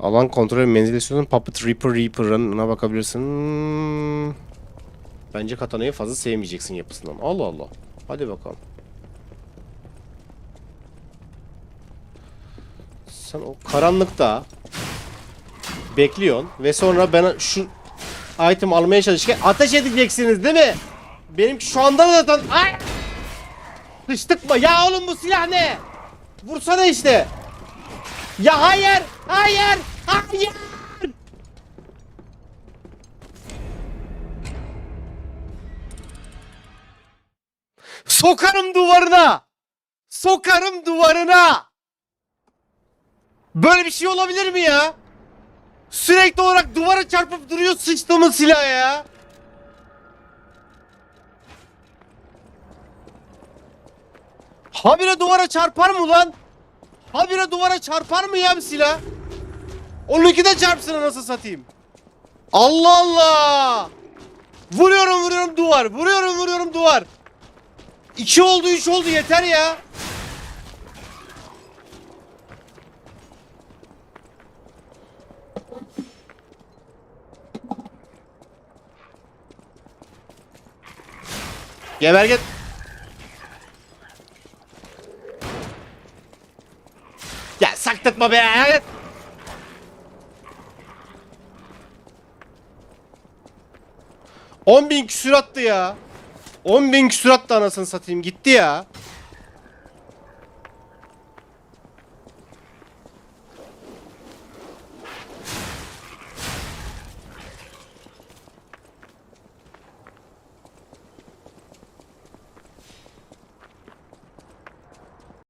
Alan kontrolü menzil istiyorsun. Puppet Reaper Reaper'ına bakabilirsin. Bence katanayı fazla sevmeyeceksin yapısından. Allah Allah. Hadi bakalım. Sen o karanlıkta bekliyorsun ve sonra ben şu item almaya çalışırken ateş edeceksiniz değil mi? Benimki şu anda da zaten ay Sıçtık? Ya oğlum bu silah ne? Vursana işte. Ya hayır! Hayır! Hayır! Sokarım duvarına! Sokarım duvarına! Böyle bir şey olabilir mi ya? Sürekli olarak duvara çarpıp duruyor sıçtığımın silahı ya. Habire duvara çarpar mı lan? Habire duvara çarpar mı ya bir silah? Onunki de çarpsın nasıl satayım. Allah Allah! Vuruyorum vuruyorum duvar. Vuruyorum vuruyorum duvar. İki oldu üç oldu yeter ya. Geber git. Ya saktırtma be. On bin küsür attı ya. 10 bin küsür attı anasını satayım gitti ya.